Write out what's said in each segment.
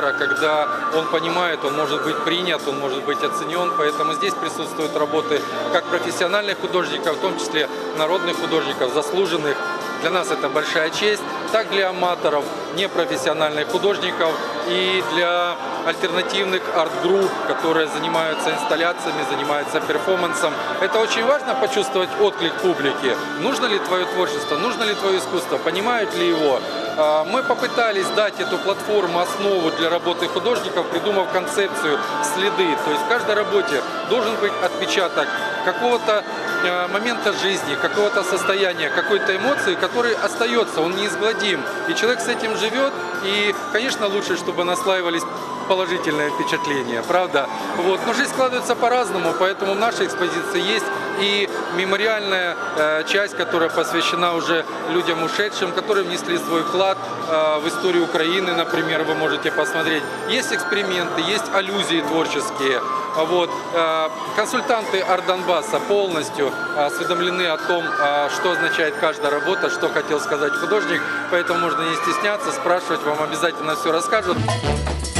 редактора, когда он понимает, он может быть принят, он может быть оценен. Поэтому здесь присутствуют работы как профессиональных художников, в том числе народных художников, заслуженных. Для нас это большая честь, так для аматоров, непрофессиональных художников и для альтернативных арт-групп, которые занимаются инсталляциями, занимаются перформансом. Это очень важно почувствовать отклик публики. Нужно ли твое творчество, нужно ли твое искусство, понимают ли его. А, Мы попытались дать эту платформу, основу для работы художников, придумав концепцию следы. То есть в каждой работе должен быть отпечаток какого-то э, момента жизни, какого-то состояния, какой-то эмоции, который остается, он неизгладим. И человек с этим живет, и, конечно, лучше, чтобы наслаивались положительные впечатления, правда? Вот. Но жизнь складывается по-разному, поэтому в нашей экспозиции есть и мемориальная э, часть, которая посвящена уже людям ушедшим, которые внесли свой вклад э, в историю Украины, например, вы можете посмотреть. Есть эксперименты, есть аллюзии творческие. Вот. Э, Консультанты Ардонбасса полностью осведомлены о том, э, что означает каждая работа, что хотел сказать художник, поэтому можно не стесняться, спрашивать, вам обязательно все расскажут.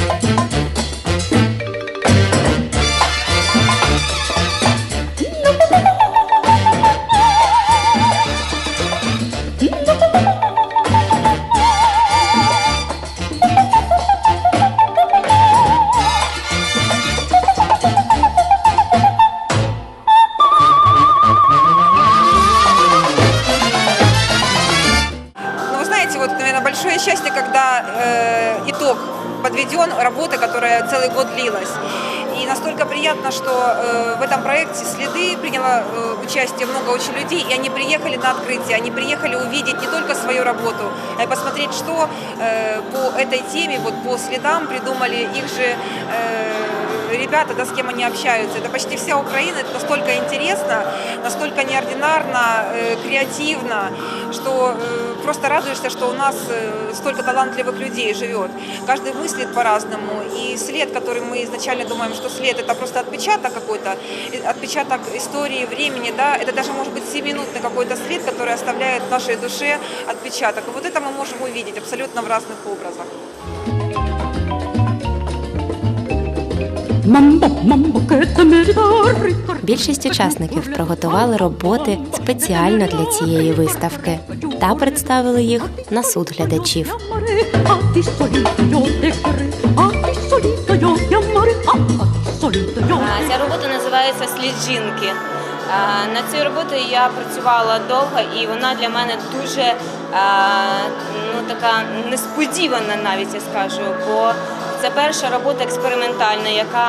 Ну, работы, которая целый год длилась. И настолько приятно, что э, в этом проекте «Следы» приняло э, участие много очень людей, и они приехали на открытие, они приехали увидеть не только свою работу, а и посмотреть, что э, по этой теме, вот по следам придумали их же э, ребята, да, с кем они общаются. Это почти вся Украина, это настолько интересно, настолько неординарно, э, креативно, что э, просто радуешься, что у нас э, столько талантливых людей живет. Каждый мыслит по-разному, и след, который мы изначально думаем, что след это просто отпечаток какой-то, отпечаток истории, времени, да, это даже может быть 7-минутный какой-то след, который оставляет в нашей душе отпечаток. И вот это мы можем увидеть абсолютно в разных образах. Більшість учасників приготували роботи спеціально для цієї виставки та представили їх на суд глядачів. Ця робота називається Слід жінки. На цій роботі я працювала довго, і вона для мене дуже ну така несподівана, навіть я скажу. бо це перша робота експериментальна, яка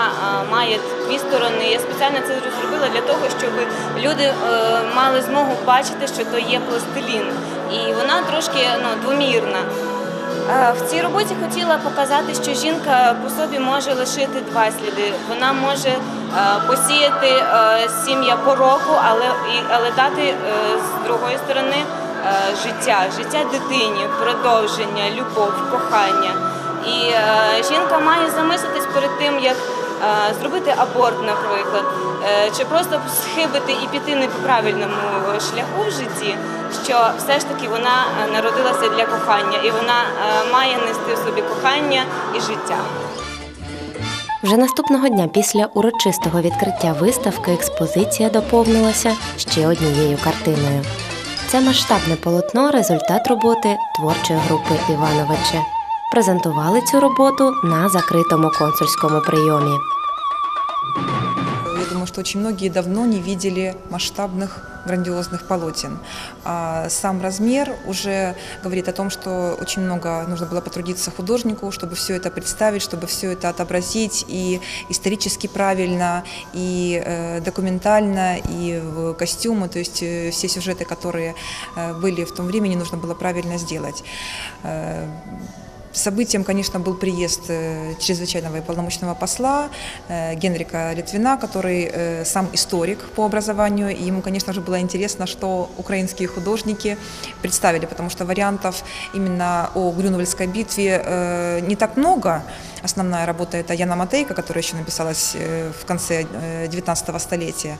має дві сторони. Я спеціально це зробила для того, щоб люди е, мали змогу бачити, що то є пластилін. І вона трошки ну, двомірна. Е, В цій роботі хотіла показати, що жінка по собі може лишити два сліди. Вона може е, посіяти е, сім'я пороку, але, але дати е, з другої сторони е, життя, життя дитині, продовження, любов, кохання. І е, жінка має замислитись перед тим, як е, зробити аборт, наприклад, е, чи просто схибити і піти не по правильному шляху в житті, що все ж таки вона народилася для кохання, і вона має нести в собі кохання і життя. Вже наступного дня після урочистого відкриття виставки експозиція доповнилася ще однією картиною. Це масштабне полотно результат роботи творчої групи Івановича. Презентували цю роботу на закритому консульському прийомі. Я думаю, что очень многие давно не видели масштабных грандиозных полотен. А сам размер уже говорит о том, что очень много нужно было потрудиться художнику, чтобы все это представить, чтобы все это отобразить и исторически правильно, и э, документально, и в костюмы, то есть э, все сюжеты, которые э, были в том времени, нужно было правильно сделать. Э, Событием, конечно, был приезд э, чрезвычайного и полномочного посла э, Генрика Литвина, который э, сам историк по образованию, и ему, конечно же, было интересно, что украинские художники представили, потому что вариантов именно о Грюнвальдской битве не так много. Основная работа это Яна Матейка, которая еще написалась э, в конце XIX столетия.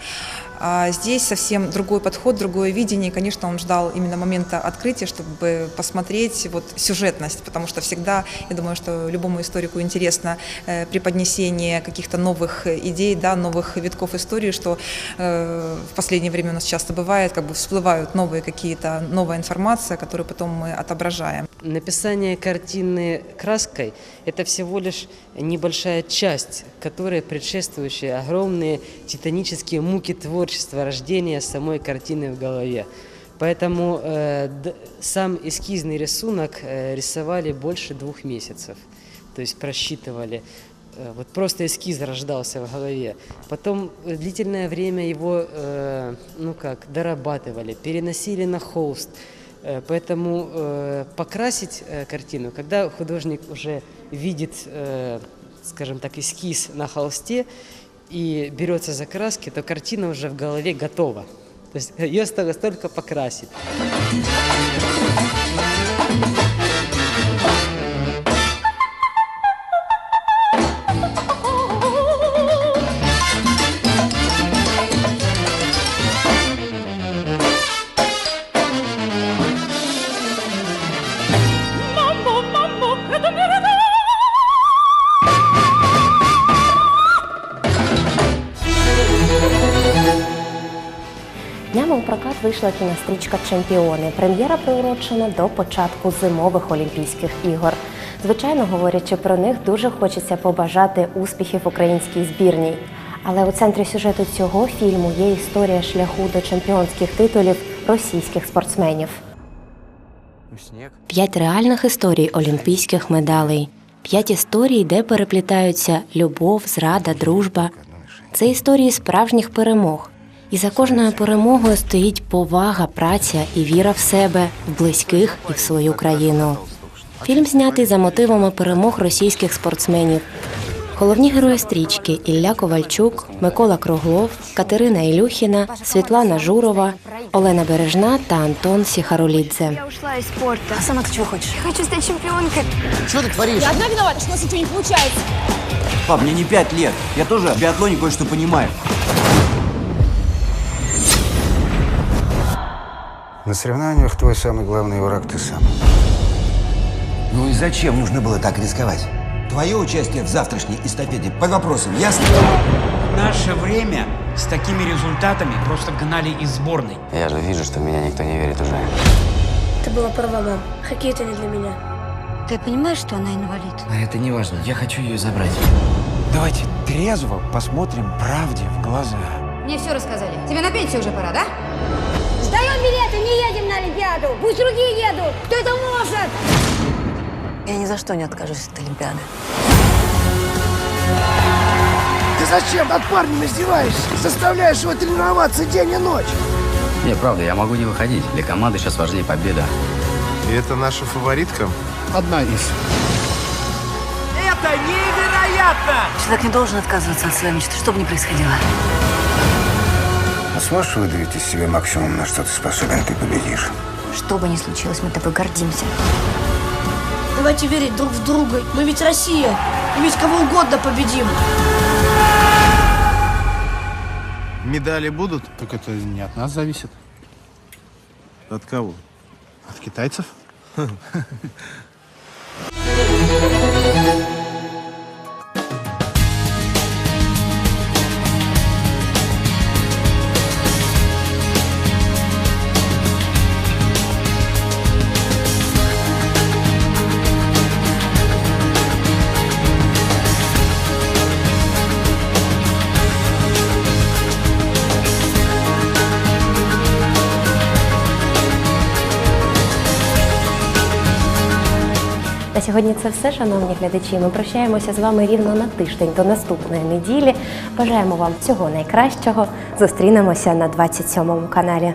А здесь совсем другой подход, другое видение. И, конечно, он ждал именно момента открытия, чтобы посмотреть вот сюжетность, потому что всегда, я думаю, что любому историку интересно э, преподнесение каких-то новых идей, да, новых витков истории, что э, в последнее время у нас часто бывает, как бы всплывают новые какие-то, новая информация, которую потом мы отображаем. Написание картины краской – это всего лишь небольшая часть, которая предшествующая огромные титанические муки творчества, рождения самой картины в голове. Поэтому э, сам эскизный рисунок э, рисовали больше двух месяцев, то есть просчитывали. Э, Вот просто эскиз рождался в голове. Потом длительное время его, э, ну как, дорабатывали, переносили на холст. Э, Поэтому э, покрасить э, картину, когда художник уже видит, скажем так, эскиз на холсте и берется за краски, то картина уже в голове готова. То есть ее осталось только покрасить. Днями у прокат вийшла кінострічка Чемпіони. Прем'єра приурочена до початку зимових Олімпійських ігор. Звичайно, говорячи про них, дуже хочеться побажати успіхів українській збірній. Але у центрі сюжету цього фільму є історія шляху до чемпіонських титулів російських спортсменів. П'ять реальних історій олімпійських медалей. П'ять історій, де переплітаються любов, зрада, дружба. Це історії справжніх перемог. І за кожною перемогою стоїть повага, праця і віра в себе, в близьких і в свою країну. Фільм знятий за мотивами перемог російських спортсменів. Головні герої стрічки Ілля Ковальчук, Микола Круглов, Катерина Ілюхіна, Світлана Журова, Олена Бережна та Антон Сіхарулідзе. Я ушла из спорта. А сама ты чего хочешь? Я хочу стать чемпионкой. Что ты творишь? Я одна виновата, что у нас ничего не получается. Пап, мне не пять лет. Я тоже в биатлоне кое-что понимаю. На соревнованиях твой самый главный враг ты сам. Ну и зачем нужно было так рисковать? Твое участие в завтрашней эстафете по вопросам ясно? В наше время с такими результатами просто гнали из сборной. Я же вижу, что в меня никто не верит уже. Ты была права, мам. Хоккей это не для меня. Ты понимаешь, что она инвалид? А это не важно. Я хочу ее забрать. Давайте трезво посмотрим правде в глаза. Мне все рассказали. Тебе на пенсию уже пора, да? Сдаем билеты, не едем на Олимпиаду. Пусть другие едут. Кто это может? Я ни за что не откажусь от Олимпиады. Ты зачем над парнем издеваешься? Заставляешь его тренироваться день и ночь. Не, правда, я могу не выходить. Для команды сейчас важнее победа. И это наша фаворитка? Одна из. Это невероятно! Человек не должен отказываться от своей мечты, что бы ни происходило. А сможешь выдавить из себя максимум, на что ты способен, ты победишь. Что бы ни случилось, мы тобой гордимся. Давайте верить друг в друга. Мы ведь Россия. Мы ведь кого угодно победим. Медали будут? Так это не от нас зависит. От кого? От китайцев? сьогодні це все, шановні глядачі. Ми прощаємося з вами рівно на тиждень до наступної неділі. Бажаємо вам всього найкращого. Зустрінемося на 27 каналі.